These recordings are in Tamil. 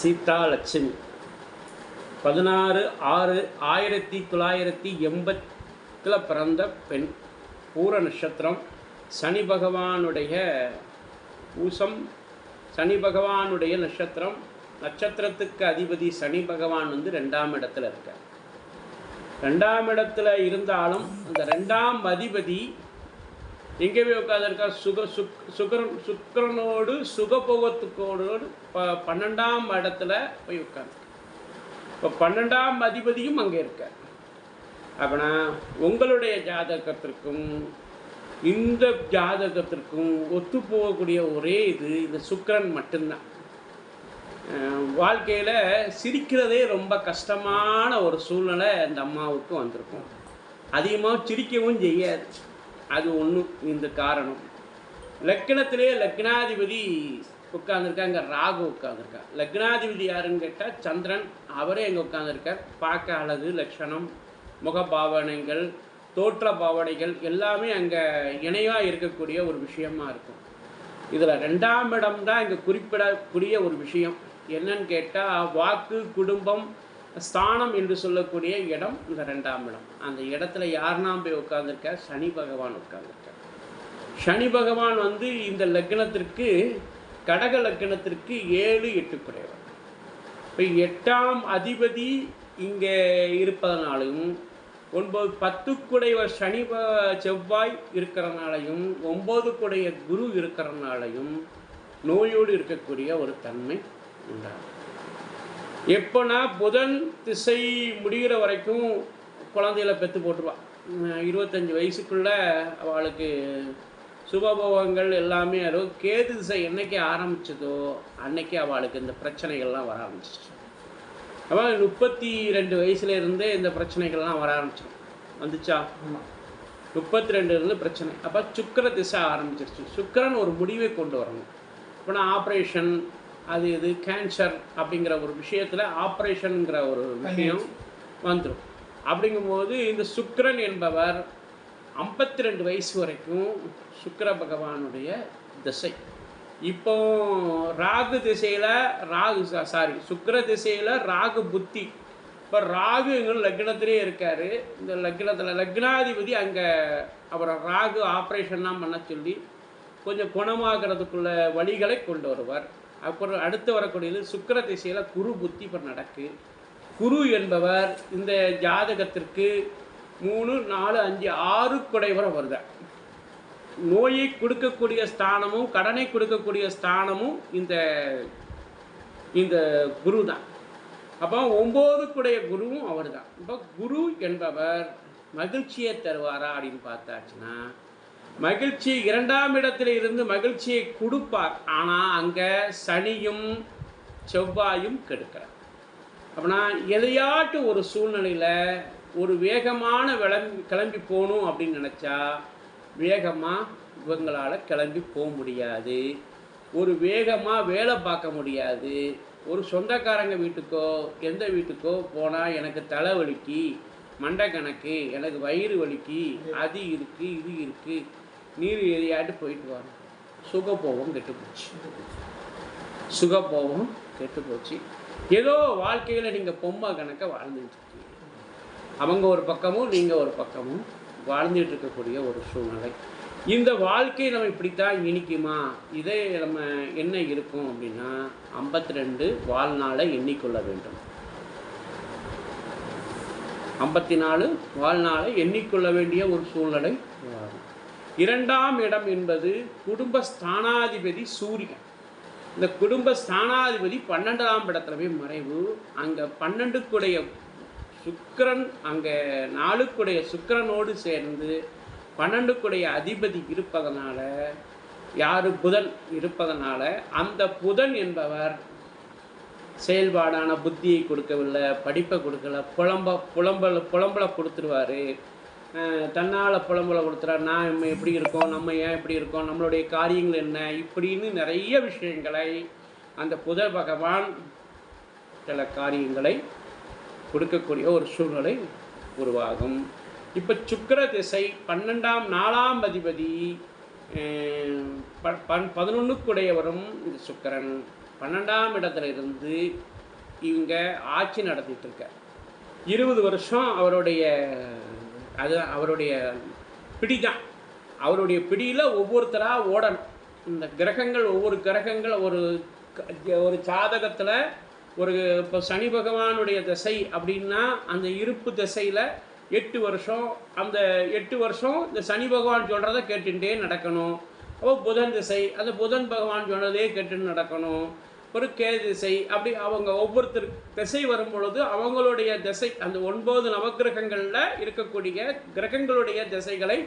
சீதா லட்சுமி பதினாறு ஆறு ஆயிரத்தி தொள்ளாயிரத்தி எண்பத்தில் பிறந்த பெண். பூர நட்சத்திரம். சனி பகவானுடைய பூசம். சனி பகவானுடைய நட்சத்திரம். நட்சத்திரத்துக்கு அதிபதி சனி பகவான் வந்து ரெண்டாம் இடத்துல இருக்கார். ரெண்டாம் இடத்துல இருந்தாலும் அந்த ரெண்டாம் அதிபதி எங்கே போய் உட்காந்துருக்கா சுக சுக் சுக்கரன் சுக்கரனோடு சுகபோகத்துக்கோடு ப பன்னெண்டாம் இடத்துல போய் உட்காந்து இப்போ பன்னெண்டாம் அதிபதியும் அங்கே இருக்கார். அப்படின்னா உங்களுடைய ஜாதகத்திற்கும் இந்த ஜாதகத்திற்கும் ஒத்து போகக்கூடிய ஒரே இது இந்த சுக்கரன் மட்டும்தான். வாழ்க்கையில் சிரிக்கிறதே ரொம்ப கஷ்டமான ஒரு சூழ்நிலை அந்த அம்மாவுக்கு வந்திருக்கும். அதிகமாக சிரிக்கவும் செய்யாது. அது ஒன்று இந்த காரணம். லக்னத்திலே லக்னாதிபதி உட்காந்துருக்கா இங்கே ராகு உட்காந்துருக்கா லக்னாதிபதி யாருன்னு கேட்டால் சந்திரன். அவரே இங்கே உட்காந்துருக்கார் பார்க்க அழகு லட்சணம் முகபாவனைகள் தோற்ற பாவனைகள் எல்லாமே அங்கே இணையாக இருக்கக்கூடிய ஒரு விஷயமா இருக்கும். இதில் ரெண்டாம் இடம் தான் இங்கே குறிப்பிடக்கூடிய ஒரு விஷயம். என்னன்னு கேட்டால் வாக்கு குடும்பம் ஸ்தானம் என்று சொல்லக்கூடிய இடம் இந்த ரெண்டாம் இடம். அந்த இடத்துல யாருனாம் போய் உட்காந்துருக்க சனி பகவான் உட்கார்ந்துருக்க. சனி பகவான் வந்து இந்த லக்னத்திற்கு கடக லக்னத்திற்கு ஏழு எட்டு குறைவர் இப்போ எட்டாம் அதிபதி இங்கே இருப்பதனாலும் ஒன்பது பத்துக்குடையவர் சனி ப- செவ்வாய் இருக்கிறனாலையும் ஒம்பதுக்குடைய குரு இருக்கிறனாலையும் நோயோடு இருக்கக்கூடிய ஒரு தன்மை உண்டாகும். எப்போனா புதன் திசை முடிகிற வரைக்கும் குழந்தைகளை பெற்று போட்டுருவா. உம், இருபத்தஞ்சு வயசுக்குள்ளே அவளுக்கு சுபபோகங்கள் எல்லாமே வரும் கேது திசை என்னைக்கு ஆரம்பிச்சதோ அன்னைக்கு அவளுக்கு இந்த பிரச்சனைகள்லாம் வர ஆரம்பிச்சிச்சு அவள் முப்பத்தி ரெண்டு வயசுல இருந்தே இந்த பிரச்சனைகள்லாம் வர ஆரம்பிச்சிடும் வந்துச்சா? முப்பத்தி ரெண்டு இருந்து பிரச்சனை. அப்போ சுக்கிர திசை ஆரம்பிச்சிருச்சு. சுக்கிரன் ஒரு முடிவை கொண்டு வரணும். இப்போ நான் ஆப்ரேஷன் அது இது கேன்சர் அப்படிங்கிற ஒரு விஷயத்தில் ஆப்ரேஷனுங்கிற ஒரு விஷயம் வந்துடும் அப்படிங்கும்போது இந்த சுக்கரன் என்பவர் ஐம்பத்தி ரெண்டு வயசு வரைக்கும் சுக்கிர பகவானுடைய திசை. இப்போ ராகு திசையில் ராகு சாரி சுக்கர திசையில் ராகு புத்தி. இப்போ ராகு எங்கள் லக்னத்திலே இருக்கார். இந்த லக்னத்தில் லக்னாதிபதி அங்கே அப்புறம் ராகு ஆப்ரேஷன்லாம் பண்ண சொல்லி கொஞ்சம் குணமாகிறதுக்குள்ள வழிகளை கொண்டு வருவார். அப்புறம் அடுத்து வரக்கூடியது சுக்கர திசையில் குரு புத்தி இப்போ நடக்கு. குரு என்பவர் இந்த ஜாதகத்திற்கு மூணு நாலு அஞ்சு ஆறு குடைவரை வருதார் நோயை கொடுக்கக்கூடிய ஸ்தானமும் கடனை கொடுக்கக்கூடிய ஸ்தானமும் இந்த இந்த குரு தான் அப்போ ஒம்போதுக்குடைய குருவும் அவர் தான் இப்போ குரு என்பவர் மகிழ்ச்சியை தருவாரா அப்படின்னு பார்த்தாச்சுன்னா மகிழ்ச்சி இரண்டாம் இடத்தில் இருந்து மகிழ்ச்சியை கொடுப்பார். ஆனால் அங்கே சனியும் செவ்வாயும் கெடுக்கிறார் அப்படின்னா எதையாட்டும் ஒரு சூழ்நிலையில் ஒரு வேகமான விளம்பி கிளம்பி போகணும் அப்படின்னு நினச்சா வேகமாக இவங்களால் கிளம்பி போக முடியாது. ஒரு வேகமாக வேலை பார்க்க முடியாது. ஒரு சொந்தக்காரங்க வீட்டுக்கோ எந்த வீட்டுக்கோ போனால் எனக்கு தலை வலிக்கு மண்டை கணக்கு எனக்கு வயிறு வலிக்கு அது இருக்குது இது இருக்குது நீர் ஏரியாட்டு போயிட்டு வாங்க. சுகபோகம் கெட்டு போச்சு சுகபோகம் கெட்டு போச்சு ஏதோ வாழ்க்கையில் நீங்கள் பொம்மை கணக்க வாழ்ந்துட்டு இருக்கீங்க. அவங்க ஒரு பக்கமும் நீங்கள் ஒரு பக்கமும் வாழ்ந்துட்டு இருக்கக்கூடிய ஒரு சூழ்நிலை. இந்த வாழ்க்கை நம்ம இப்படித்தான் இனிக்குமா? இதே நம்ம என்ன இருக்கும் அப்படின்னா ஐம்பத்தி ரெண்டு வாழ்நாளை எண்ணிக்கொள்ள வேண்டும். ஐம்பத்தி நாலு வாழ்நாளை எண்ணிக்கொள்ள வேண்டிய ஒரு சூழ்நிலை உருவாகும் இரண்டாம் இடம் என்பது குடும்ப ஸ்தானாதிபதி சூரியன். இந்த குடும்ப ஸ்தானாதிபதி பன்னெண்டாம் இடத்துல போய் மறைவு. அங்கே பன்னெண்டுக்குடைய சுக்கரன் அங்கே நாளுக்குடைய சுக்கிரனோடு சேர்ந்து பன்னெண்டுக்குடைய அதிபதி இருப்பதனால யாரு புதன் இருப்பதனால அந்த புதன் என்பவர் செயல்பாடான புத்தியை கொடுக்கவில்லை படிப்பை கொடுக்கல புலம்ப புலம்பல் புலம்பலை கொடுத்துருவார். தன்னால் புலம்பலை கொடுத்துறா நான் நம்ம எப்படி இருக்கோம்? நம்ம ஏன் இப்படி இருக்கோம்? நம்மளுடைய காரியங்கள் என்ன? இப்படின்னு நிறைய விஷயங்களை அந்த புதர் பகவான் சில காரியங்களை கொடுக்கக்கூடிய ஒரு சூழ்நிலை உருவாகும். இப்போ சுக்கர திசை பன்னெண்டாம் நாலாம் அதிபதி பதினொன்றுக்குடையவரும் இந்த சுக்கிரன். பன்னெண்டாம் இடத்துல இருந்து இவங்க ஆட்சி நடத்திட்டு இருக்க இருபது வருஷம் அவருடைய அது அவருடைய பிடி தான் அவருடைய பிடியில் ஒவ்வொருத்தராக ஓடணும். இந்த கிரகங்கள் ஒவ்வொரு கிரகங்கள் ஒரு ஒரு சாதகத்தில் ஒரு இப்போ சனி பகவானுடைய திசை அப்படின்னா அந்த இருப்பு திசையில் எட்டு வருஷம் அந்த எட்டு வருஷம் இந்த சனி பகவான் சொல்கிறத கேட்டுகிட்டே நடக்கணும். அப்போ புதன் திசை அந்த புதன் பகவான் சொன்னதே கேட்டு நடக்கணும். ஒரு கே திசை அப்படி அவங்க ஒவ்வொருத்தர் திசை வரும் பொழுது அவங்களுடைய திசை அந்த ஒன்பது நவக்கிரகங்களில் இருக்கக்கூடிய கிரகங்களுடைய திசைகளை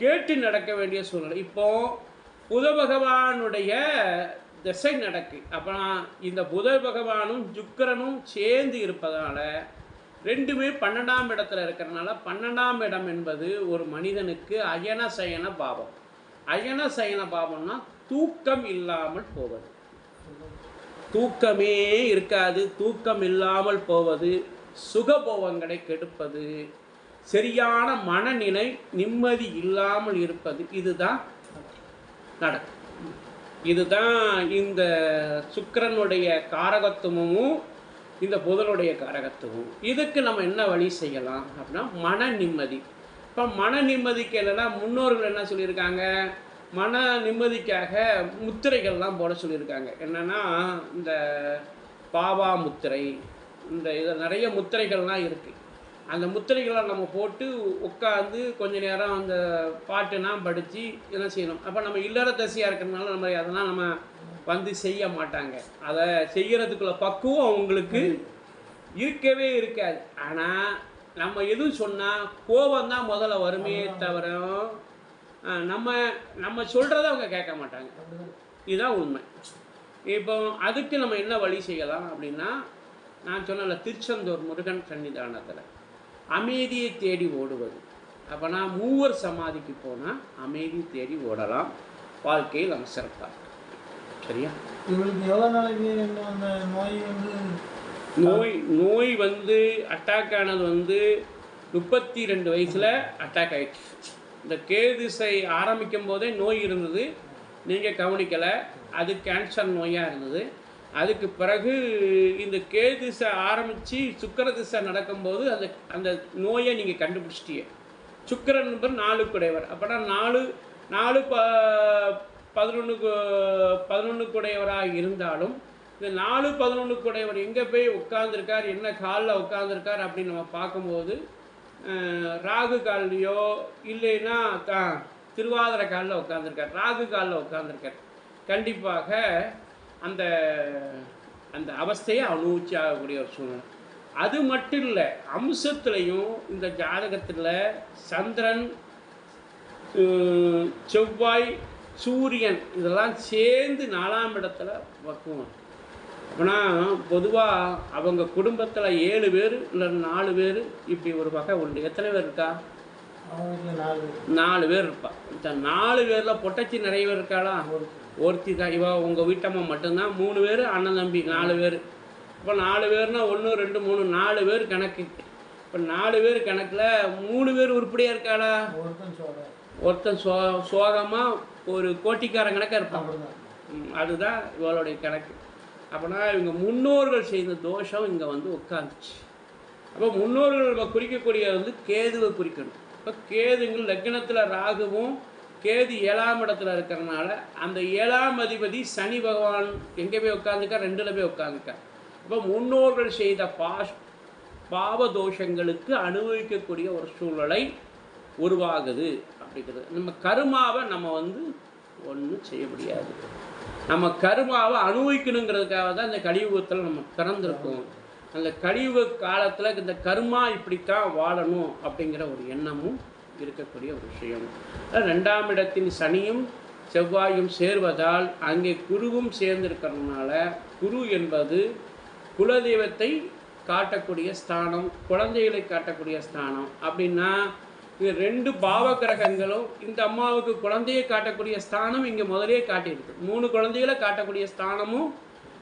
கேட்டு நடக்க வேண்டிய சூழ்நிலை. இப்போ புத பகவானுடைய திசை நடக்கு. அப்போ இந்த புத பகவானும் சுக்கரனும் சேர்ந்து இருப்பதால ரெண்டுமே பன்னெண்டாம் இடத்துல இருக்கிறனால பன்னெண்டாம் இடம் என்பது ஒரு மனிதனுக்கு அயன சயன பாவம். அயன சயன பாவம்னா தூக்கம் இல்லாமல் போவது. தூக்கமே இருக்காது தூக்கம் இல்லாமல் போவது சுகபோகங்களை கெடுப்பது சரியான மனநிலை நிம்மதி இல்லாமல் இருப்பது இதுதான் நடக்கும். இதுதான் இந்த சுக்கிரனுடைய காரகத்துவமும் இந்த புதனுடைய காரகத்துவம் இதுக்கு நம்ம என்ன வழி செய்யலாம் அப்படின்னா மன நிம்மதி. இப்போ மன நிம்மதிக்கு என்னென்னா முன்னோர்கள் என்ன சொல்லியிருக்காங்க? மன நிம்மதிக்காக முத்திரைகள்லாம் போட சொல்லியிருக்காங்க. என்னன்னா இந்த பாவா முத்திரை இந்த இது நிறைய முத்திரைகள்லாம் இருக்குது அந்த முத்திரைகளை நம்ம போட்டு உட்காந்து கொஞ்ச நேரம் அந்த பாட்டுலாம் படித்து என்ன செய்யணும்? அப்போ நம்ம இல்லற தசையாக இருக்கிறதுனால நம்ம அதெல்லாம் நம்ம வந்து செய்ய மாட்டாங்க. அதை செய்யறதுக்குள்ள பக்குவம் அவங்களுக்கு இருக்கவே இருக்காது. ஆனால் நம்ம எதுவும் சொன்னால் கோபம் தான் முதல்ல வருமே தவிர நம்ம நம்ம சொல்கிறத அவங்க கேட்க மாட்டாங்க. இதுதான் உண்மை. இப்போ அதுக்கு நம்ம என்ன வழி செய்யலாம் அப்படின்னா நான் சொன்னல திருச்செந்தூர் முருகன் சன்னிதானத்தில் அமைதியை தேடி ஓடுவது. அப்போனா மூவர் சமாதிக்கு போனால் அமைதி தேடி ஓடலாம். வாழ்க்கையில் நம்ம சிறப்பாக சரியா? இவளுக்கு எவ்வளோ நாளைக்கு இந்த அந்த நோய் வந்து நோய் நோய் வந்து அட்டாக் ஆனது வந்து முப்பத்தி ரெண்டு வயசில் அட்டாக் ஆயிடுச்சு. இந்த கேதிசை ஆரம்பிக்கும் போதே நோய் இருந்தது. நீங்கள் கவனிக்கலை அது கேன்சர் நோயாக இருந்தது. அதுக்கு பிறகு இந்த கேதிசை ஆரம்பித்து சுக்கர திசை நடக்கும்போது அந்த அந்த நோயை நீங்கள் கண்டுபிடிச்சிட்டியே. சுக்கரன் என்பவர் நாலு குடையவர். அப்படின்னா நாலு நாலு ப பதினொன்று பதினொன்று குடையவராக இருந்தாலும் இந்த நாலு பதினொன்று குடையவர் எங்கே போய் உட்காந்துருக்கார் என்ன காலில் உட்காந்துருக்கார் அப்படின்னு நம்ம பார்க்கும்போது ராகு கால்லையோ இல்லைன்னா தான் திருவாதிர காலில் உட்காந்துருக்கார் ராகு காலில் உட்காந்துருக்கார் கண்டிப்பாக அந்த அந்த அவஸ்தையை அனுபவிச்சு ஆகக்கூடிய ஒரு சூழ்நிலை. அது மட்டும் இல்லை அம்சத்துலேயும் இந்த ஜாதகத்தில் சந்திரன் செவ்வாய் சூரியன் இதெல்லாம் சேர்ந்து நாலாம் இடத்துல பக்குவம் அப்படின்னா பொதுவாக அவங்க குடும்பத்தில் ஏழு பேர் இல்லை நாலு பேர் இப்படி ஒரு வகை உண்டு. எத்தனை பேர் இருக்கா? நாலு நாலு பேர் இருப்பா. இந்த நாலு பேரில் பொட்டச்சி நிறைய பேர் இருக்காளா? ஒருத்தி தான். இவ உங்கள் வீட்டம்மா மட்டும்தான். மூணு பேர் அண்ணன் தம்பி நாலு பேர். இப்போ நாலு பேர்னா ஒன்று ரெண்டு மூணு நாலு பேர் கணக்கு. இப்போ நாலு பேர் கணக்கில் மூணு பேர் உருப்படியாக இருக்காளா? ஒருத்தன் சோ சோகமாக ஒரு கோட்டிக்காரன் கணக்காக இருப்பான். அதுதான் இவளுடைய கணக்கு. அப்படின்னா இவங்க முன்னோர்கள் செய்த தோஷம் இங்கே வந்து உட்காந்துச்சு அப்போ முன்னோர்கள் நம்ம குறிக்கக்கூடிய வந்து கேதுவை குறிக்கணும். இப்போ கேதுங்கள் லக்னத்தில் ராகுவும் கேது ஏழாம் இடத்துல இருக்கிறனால அந்த ஏழாம் அதிபதி சனி பகவான் எங்கே போய் உட்காந்துக்கா ரெண்டில் போய் உட்காந்துக்கா இப்போ முன்னோர்கள் செய்த பாஷ் பாவ தோஷங்களுக்கு அனுபவிக்கக்கூடிய ஒரு சூழ்நிலை உருவாகுது அப்படிங்கிறது. நம்ம கருமாவை நம்ம வந்து ஒன்றும் செய்ய முடியாது. நம்ம கருமாவை அனுபவிக்கணுங்கிறதுக்காக தான் இந்த கலியுகத்தில் நம்ம பிறந்திருக்கோம். அந்த கழிவு காலத்தில் இந்த கருமா இப்படித்தான் வாழணும் அப்படிங்கிற ஒரு எண்ணமும் இருக்கக்கூடிய ஒரு விஷயம். ரெண்டாம் இடத்தின் சனியும் செவ்வாயும் சேர்வதால் அங்கே குருவும் சேர்ந்திருக்கிறதுனால குரு என்பது குலதெய்வத்தை காட்டக்கூடிய ஸ்தானம் குழந்தைகளை காட்டக்கூடிய ஸ்தானம். அப்படின்னா இது ரெண்டு பாவ கிரகங்களும் இந்த அம்மாவுக்கு குழந்தையை காட்டக்கூடிய ஸ்தானம் இங்கே முதலே காட்டியிருக்கு. மூணு குழந்தைகளை காட்டக்கூடிய ஸ்தானமும்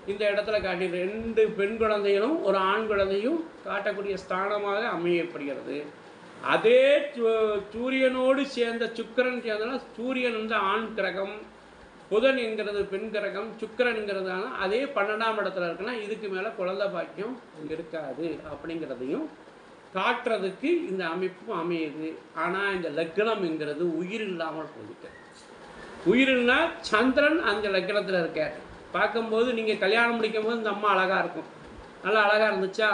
இந்த இடத்துல காட்டி ரெண்டு பெண் குழந்தைகளும் ஒரு ஆண் குழந்தையும் காட்டக்கூடிய ஸ்தானமாக அமையப்படுகிறது. அதே சூ- சூரியனோடு சேர்ந்த சுக்கிரன் சேர்ந்தனா சூரியன் வந்து ஆண் கிரகம் புதன் என்கிறது பெண் கிரகம் சுக்கிரன்கிறதான அதே பன்னெண்டாம் இடத்துல இருக்குன்னா இதுக்கு மேலே குழந்தை பாக்கியம் இருக்காது அப்படிங்கிறதையும் காட்டுறதுக்கு இந்த அமைப்பும் அமையுது. ஆனால் இந்த லக்னம்ங்கிறது உயிர் இல்லாமல் போயிட்டு. உயிர்னா சந்திரன் அந்த லக்னத்தில் இருக்கார். பார்க்கும்போது நீங்கள் கல்யாணம் முடிக்கும் போது இந்த அம்மா அழகாக இருக்கும். நல்லா அழகாக இருந்துச்சா?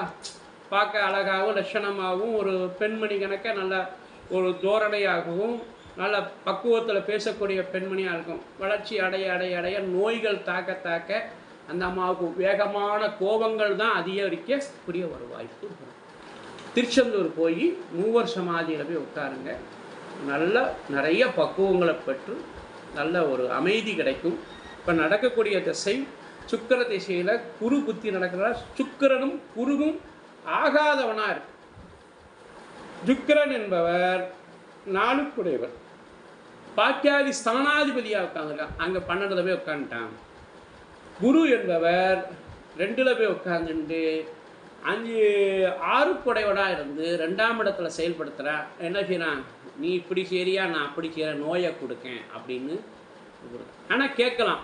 பார்க்க அழகாகவும் லட்சணமாகவும் ஒரு பெண்மணி கணக்க நல்ல ஒரு தோரணையாகவும் நல்ல பக்குவத்தில் பேசக்கூடிய பெண்மணியாக இருக்கும். வளர்ச்சி அடைய அடைய அடைய நோய்கள் தாக்க தாக்க அந்த அம்மாவுக்கு வேகமான கோபங்கள் தான் அதிகரிக்கக்கூடிய ஒரு வாய்ப்பு வரும். திருச்செந்தூர் போய் மூவர் சமாதியில் போய் உட்காருங்க. நல்ல நிறைய பக்குவங்களை பெற்று நல்ல ஒரு அமைதி கிடைக்கும். இப்போ நடக்கக்கூடிய திசை சுக்கிர திசையில் குரு புத்தி நடக்கிறதா? சுக்கிரனும் குருவும் ஆகாதவனாக இருக்கு. சுக்கிரன் என்பவர் நாளுக்குடையவர் பாக்கியாதி ஸ்தானாதிபதியாக உட்காந்துருக்கான் அங்கே பன்னெண்டில் போய் உட்காந்துட்டான் குரு என்பவர் ரெண்டில் போய் உட்காந்துட்டு அஞ்சு ஆறு குடையோடாக இருந்து ரெண்டாம் இடத்துல செயல்படுத்துகிறான் என்ன செய்கிறான் நீ இப்படி சரியா நான் அப்படி செய்கிற நோயை கொடுக்கேன் அப்படின்னு ஆனால் கேட்கலாம்.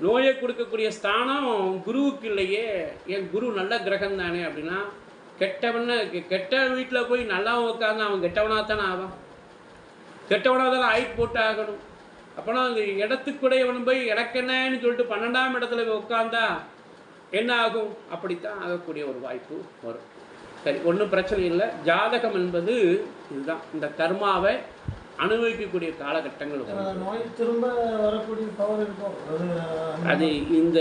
நோயை கொடுக்கக்கூடிய ஸ்தானம் குருவுக்கு இல்லையே. என் குரு நல்ல கிரகம் தானே அப்படின்னா கெட்டவன கெட்ட வீட்டில் போய் நல்லா உட்காந்து அவன் கெட்டவனாக தானே ஆவான். கெட்டவனாக தானே ஆயிட்டு போட்டு ஆகணும். அப்போனா அந்த இடத்துக்குடையவன் போய் எனக்கு என்னன்னு சொல்லிட்டு பன்னெண்டாம் இடத்துல போய் உட்காந்தா என்ன ஆகும் அப்படித்தான் ஆகக்கூடிய ஒரு வாய்ப்பு வரும். சரி ஒன்றும் பிரச்சனை இல்லை. ஜாதகம் என்பது இதுதான். இந்த கர்மாவை அனுபவிக்கக்கூடிய காலகட்டங்கள் நோய் திரும்ப வரக்கூடிய பவர் இருக்கும். அது இந்த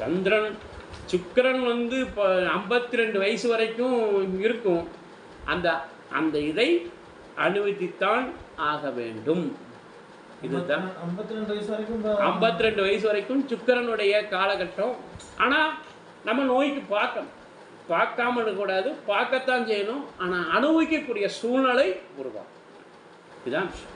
சந்திரன் சுக்கிரன் வந்து இப்போ ஐம்பத்தி ரெண்டு வயசு வரைக்கும் இருக்கும். அந்த அந்த இதை அனுமதித்தான் ஆக வேண்டும். இதுதான். ஐம்பத்தி ரெண்டு வயசு வரைக்கும் சுக்கிரனுடைய காலகட்டம். ஆனால் நம்ம நோய்க்கு பார்க்கணும். பார்க்காம இருக்கக்கூடாது. பார்க்கத்தான் செய்யணும். ஆனால் அனுபவிக்கக்கூடிய சூழ்நிலை உருவாகும். இதுதான் விஷயம்.